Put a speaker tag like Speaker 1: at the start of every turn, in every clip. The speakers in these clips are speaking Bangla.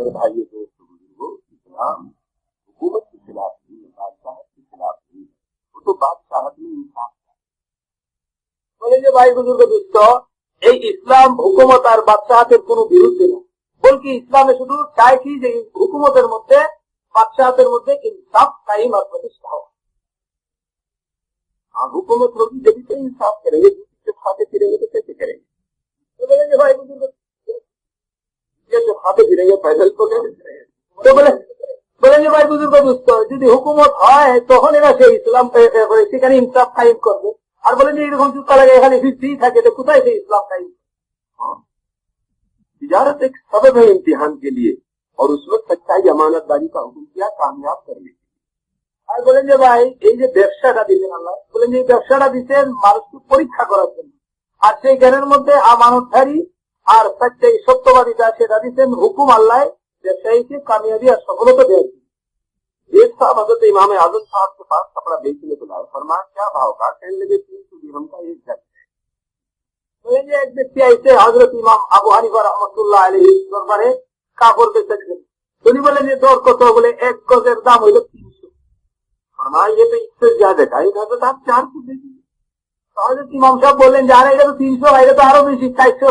Speaker 1: मेरे भाइयों दोस्त बुजुर्गो इस्लाम हुकूमत के खिलाफ नहीं है बादशाहत के खिलाफ नहीं है वो तो बादशाहत में इंसाफ
Speaker 2: বলে যে ভাই বুজুর্গ দুষ্ট এই ইসলাম হুকুমত আর বাদশাহাতের কোন বিরুদ্ধে না বলকি ইসলামে শুধু চায় কি যে হুকুমতের মধ্যে বাদশাহাতের মধ্যে ইনসাফ কাইম আর প্রতিষ্ঠা হওয়া
Speaker 1: हाँ हुकूमत होगी जब तो इंसाफ करेंगे जिससे खाते फिरेंगे तो कैसे करेंगे
Speaker 2: তো বলে যে ভাই বুজুর্গ
Speaker 1: ये जो खाते फिरेंगे पैदल तो कैसे करेंगे
Speaker 2: তো বলে বলে যে ভাই বুজুর্গ দুস্থ যদি হুকুমত হয় তখন এরা সেই ইসলাম এ, এ, করে সেখানে ইনসাফ কাইম করবে আর বলে যে এরকম চুক্তা লাগে এখানে ফিরতেই থাকে তো কোথায় সেই ইসলাম কাইম করবে?
Speaker 1: हाँ तिजारत एक सबब है इम्तिहान के लिए और उसमें सच्चाई अमानतदारी का हुक्म किया कामयाब करने के लिए
Speaker 2: আর বলেন যে ভাই এই যে ব্যবসাটা দিলেন আল্লাহ বলেন যে এই ব্যবসাটা দিচ্ছেন মানুষকে পরীক্ষা করার জন্য আর সেই জ্ঞানের মধ্যে আমানতধারী আর সত্যি সত্যবাদিতা সেটা দিচ্ছেন হুকুম আল্লাহ ব্যবসায়ীকে কামিয়াবি আর সফলতা দেওয়ার জন্য।
Speaker 1: एक साहब हजरत इमाम आजम साहब के पास कपड़ा बेचने को लाए फरमाया क्या भाव का कहने लगे तीन सौ दिरहम का एक गज
Speaker 2: বলেন যে এক ব্যক্তি আইসে হজরত ইমাম আবু হানিফা রহমতুল্লাহ আলহী দরবারে কাপড় বেচে দিলেন উনি বলেন যে দর কত বলে এক গজের দাম হইল তিনশো
Speaker 1: फरमाया ये तो इससे ज्यादा का एक हजरत आप चार सौ दे दीजिए
Speaker 2: তাহলে ইমাম সাহেব বললেন যে আরে এটা তো তিনশো এটা তো আরো বেশি চারশো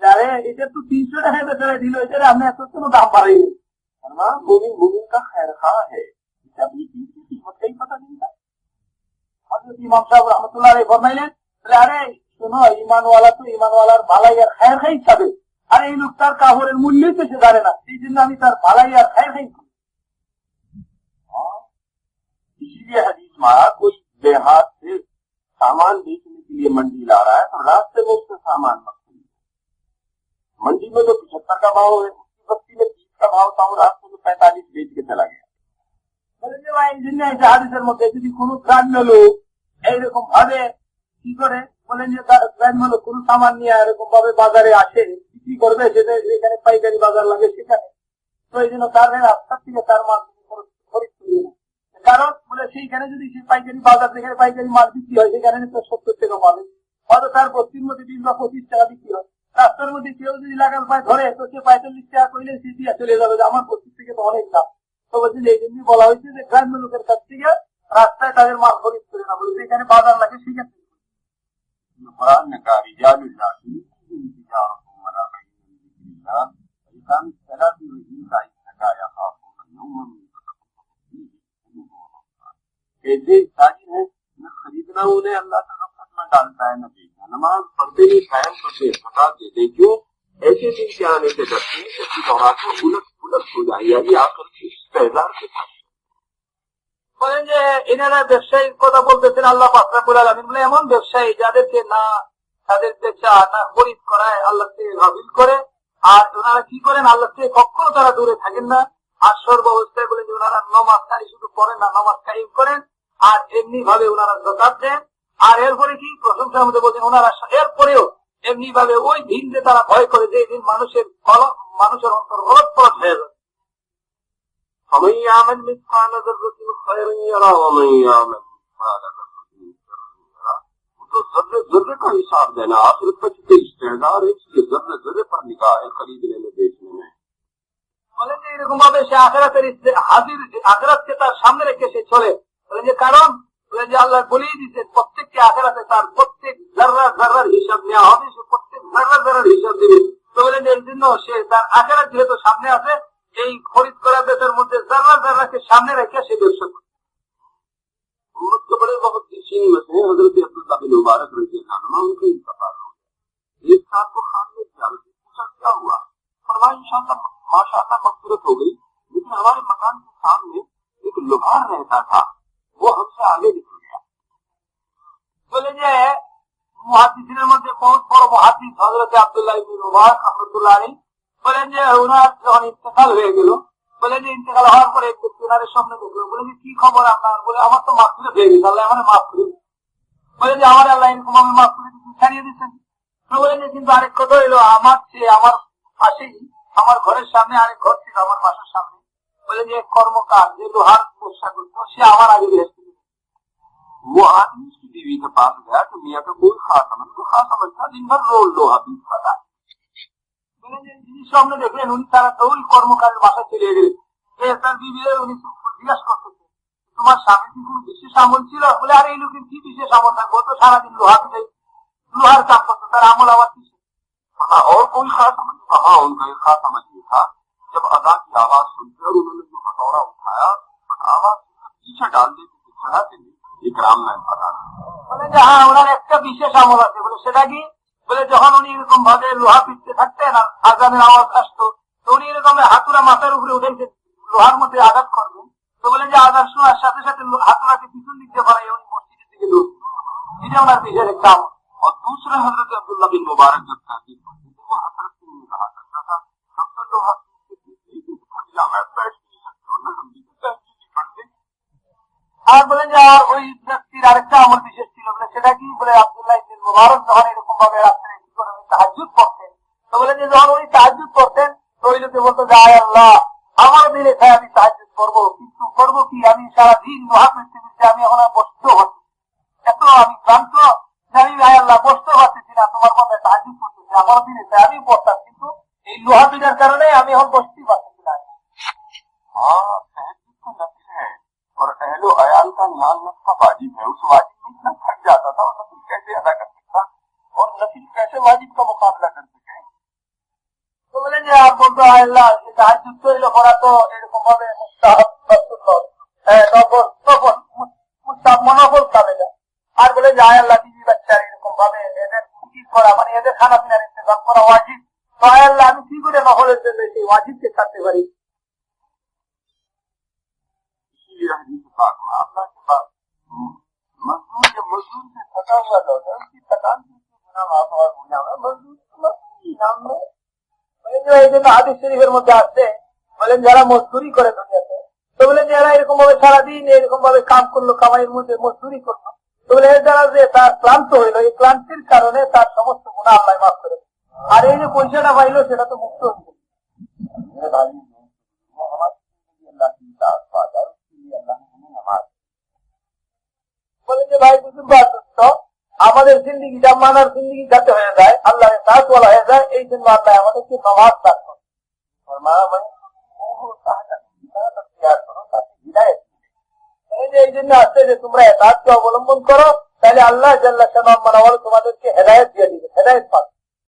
Speaker 2: যে আরে এটা তো তিনশো টাকা বেচারা দিল এটা আপনি এত কোনো দাম বাড়াইনি
Speaker 1: फरमाया मोमिन मोमिन का खैर खा है इसे अपनी चीज की कीमत का ही पता नहीं था
Speaker 2: হজরত ইমাম সাহেব রহমতুল্লাহ আলাই ফরমাইলেন বলে, আরে শোনো ইমানওয়ালা তো ইমানওয়ালার ভালাই আর খায়ের খাই খাবে আর এই লোক তার কাপড়ের মূল্যই তো সে জানে না এই জন্য আমি তার ভালাই আর খায়ের খাই খাবো।
Speaker 1: हाँ इसीलिए हदीस में आया कोई देहात से सामान बेचने के लिए मंडी ला रहा है तो रास्ते में उससे सामान मत खरीदो मंडी में तो पिछहत्तर का भाव है उसकी बस्ती में तीस का भाव था वो रास्ते में पैंतालीस बेच के चला गया
Speaker 2: বলে যে ভাই এই জন্য এই হাদিসের মধ্যে যদি কোনো গ্রাম্য লোক এইরকম ভাবে কি করে বলেন যে তার গ্রাম্য লোক কোনো সামান নিয়ে এরকম ভাবে বাজারে আসে বিক্রি করবে সেটা যেখানে পাইকারি বাজার লাগে সেখানে তো এই জন্য তার রাস্তার থেকে তার মাল তিনি খরচ- খরিদ করিয়ে না কারণ বলে সেইখানে যদি সে পাইকারি বাজার থেকে পাইকারি মাল বিক্রি হয় সেখানে তো সত্তর টাকা পাবে হয়তো তার বস্তির মধ্যে বিশ বা পঁচিশ টাকা বিক্রি হয় রাস্তার মধ্যে কেউ যদি লাগাল পায় ধরে তো সে পঁয়তাল্লিশ টাকা করলে সে দিয়ে চলে যাবে যে আমার বস্তির থেকে তো অনেক দাম তো বলছি যে এই জন্যই বলা হয়েছে যে গ্রাম্য লোকের কাছ থেকে রাস্তায় তাদের মাল খরিদ করে না বলে যেখানে বাজার লাগে সেখানে
Speaker 1: कुरान ने कहा रिजालुल्लाह की तिजारतुम वला बैउन बिन जिक्रिल्लाह व इकामिस सलाति व ईताई ज़कात यखाफून यौमन यतफक्करु फीहि अलक़ूलुब व अब्सार। ऐसे ताजिर है न खरीदना उन्हें अल्लाह का गफलत में डालता है न बेचना नमाज पढ़ते नहीं कायम करते हटा देते क्यों ऐसे दिन के आने से डरते हैं कि अपनी औरात में उलट पुलट हो जाए यानी आकर के पैदार के साथ
Speaker 2: বলেন যে এনারা ব্যবসায়ীর কথা বলতেছেন আল্লাহ ফাকরাবুল আলমিন বলে এমন ব্যবসায়ী যাদেরকে না তাদের বেচা না খরিদ করায় আল্লাহ থেকে হাবিল করে আর ওনারা কি করেন আল্লাহ থেকে কখনো তারা দূরে থাকেন না আর সর্বাবস্থায় বলে যে ওনারা নমাজ তাই শুধু পড়েন না নমাজ কাইম করেন আর এমনি ভাবে ওনারা জকাত দেন আর এরপরে কি প্রশংসার মধ্যে বলছেন ওনারা এরপরেও এমনি ভাবে ওই দিন যে তারা ভয় করে যে দিন মানুষের মানুষের অন্তর রোদ পথ হয়ে যাবে হাজির তার সামনে রেখে সে চলে যে কারণ যে আল্লাহ বলেই দিচ্ছেন প্রত্যেককে আখেরাতে তার প্রত্যেক জার্রা জার্রার হিসাব নেওয়া হবে সে প্রত্যেক জার্রা জার্রার হিসাব দিবে তো বলেন যে এর জন্য সে তার আখেরাত যেহেতু সামনে আছে এই খরিদ করা বেচের মধ্যে জার্রা জার্রাকে সামনে রেখে সে ব্যবসা করে
Speaker 1: उम्मत के बड़े बहुत सीन में से हजरत अब्दुल्ला बिन मुबारक रजी अल्लाह अन्हु उनका इंतकाल हो गया एक साहब को खान ने किया पूछा क्या हुआ फरमाया इंशाल्लाह माशाअल्लाह मकफरत हो गई लेकिन हमारे मकान के सामने एक लोहार रहता था
Speaker 2: মহাদিসের মধ্যে বহুত বড় মহাদিস হজরত আবদুল্লাহ ইবনে মুবারক রহমতুল্লাহ আলাইহি বলেন যে ওনার যখন ইন্তেকাল হয়ে গেল বলে যে ইন্তেকাল হওয়ার পরে একটু তেনারের স্বপ্নে দেখলো বলে যে কি খবর আপনার বলে আমার তো মাফ করে পেয়ে গেছে আল্লাহ আমার মাফ করে দিয়েছে। বলে যে আমার আল্লাহ এরকম আমি মাফ করে দিচ্ছি ছাড়িয়ে দিচ্ছেন তো বলে যে কিন্তু আরেক কথা হইলো আমার চেয়ে আমার পাশেই আমার ঘরের সামনে আরেক ঘর ছিল আমার বাসার সামনে বলে যে কর্মকার যে লোহার ব্যবসা করতো সে আমার আগে বেহেস্ত
Speaker 1: वो आदमी उसकी बीवी के पास गया कि मियाँ का कोई खास समझ को खास समझता दिन भर रोल लोहा पीसता था
Speaker 2: বলে যে যিনি স্বপ্ন দেখলেন উনি তারা তো ওই কর্মকারের বাসায় চলে গেলেন এ তার বিবি উনি জিজ্ঞাসা করতেছে তোমার স্বামী কি কোনো বিশেষ আমল ছিল বলে আরে এই লোকের কি বিশেষ আমল থাকবো ও তো সারাদিন লোহা পিঠে লোহার কাম করতো তার আমল আবার কিসে
Speaker 1: कहा और कोई खास समझ कहा उनका एक खास समझ ये था जब अदा की आवाज सुनते और उन्होंने जो हथौड़ा उठाया उस आवाज को पीछे डाल देते थे चढ़ा देते एक राम नाम पता
Speaker 2: বলে যে হ্যাঁ ওনার একটা বিশেষ আমল আছে বলে সেটা কি বলে যখন উনি এরকম ভাবে লোহা পিটতে থাকতেন আর আজানের আওয়াজ আসতো তো উনি এরকম হাতুরা মাথার উপরে উঠেছে লোহার মধ্যে আঘাত করবেন তো বলে যে আজান শোনার সাথে সাথে লো- হাতুরাকে পিছন দিক দিয়ে বাড়াই উনি মসজিদের দিকে দৌড় এটা ওনার বিশেষ একটা আমল
Speaker 1: और दूसरे हजरत अब्दुल्ला बिन मुबारक जब तहकीक पढ़ते थे वो हजरत सिंह ने कहा करता था हम तो लोहा पीसते थे लेकिन फजला में बैठ नहीं सकते और ना हम भी
Speaker 2: আর বলেন যে, আর ওই ব্যক্তির আরেকটা আমল বিশেষ ছিল বলে, সেটা কি বলে আব্দুল্লাহ ইবনে মুবারক যখন এরকম ভাবে রাত্রে কি করে করতেন তো বলে যে, যখন উনি করতেন তো ওই লোকে বলতো, যে আয় আল্লাহ, আমার তাই আমি কিন্তু করব কি? আমি সারাদিন লোহা পেতে আমি এখন বসতেও পারছি এত আমি ক্লান্ত আমি আয় আল্লাহ বসতেও পারতেছি না, তোমার মধ্যে তাহাজুদ করতেছি আমার দিলে তাই আমি বসতাম কিন্তু এই লোহা কারণে আমি এখন বসতেই
Speaker 1: उस वाजिब में इतना थक जाता था और नफिल कैसे अदा कर सकता और नफिल कैसे वाजिब का मुकाबला कर सके
Speaker 2: তো বলেন যে আর বলতো আল্লাহ তাহাজুদ তৈরি করা তো এরকম ভাবে মুস্তাহাব বা সুন্নত। হ্যাঁ, তখন তখন মুস- মুস্তাহাব মনোবল কামে যায় আর বলে যে আয় আল্লাহ বিবি বাচ্চা এরকম ভাবে এদের কি করা মানে এদের খানা পিনার ইন্তজাম করা ওয়াজিব তো আয় আল্লাহ আমি কি করে নহলের জন্য সেই ওয়াজিবকে ছাড়তে পারি
Speaker 1: इसीलिए मजदूर जब मजदूर से थका हुआ लौटा उसकी थकान से उसके गुना माफ और गुना हुआ मजदूर मजदूर नाम में
Speaker 2: বলেন যে এই জন্য হাদিস শরীফের মধ্যে আসছে বলেন যারা মজদুরি করে দুনিয়াতে তো বলেন যে এরা এরকম ভাবে সারাদিন এরকম ভাবে কাম করলো কামাইয়ের মধ্যে মজদুরি করলো তো বলে এর দ্বারা যে তার ক্লান্ত হইলো এই ক্লান্তির কারণে তার সমস্ত গুণা আল্লাহ মাফ করে দেন। আর এই যে পয়সাটা পাইলো সেটা তো মুক্ত হয়ে বলে যে ভাই বুঝুন আমাদের জিন্দিগি যা মানার জিন্দিগি যাতে হয়ে যায় আল্লাহ কাজ বলা হয়ে যায়, এই জন্য আল্লাহ আমাদেরকে নামাজ তার করে? মা মানে, তোমরা অবলম্বন করো, তাহলে আল্লাহ জাল্লাহ তোমাদেরকে হেদায়ত দিয়ে দিবে, হেদায়ত পাবে।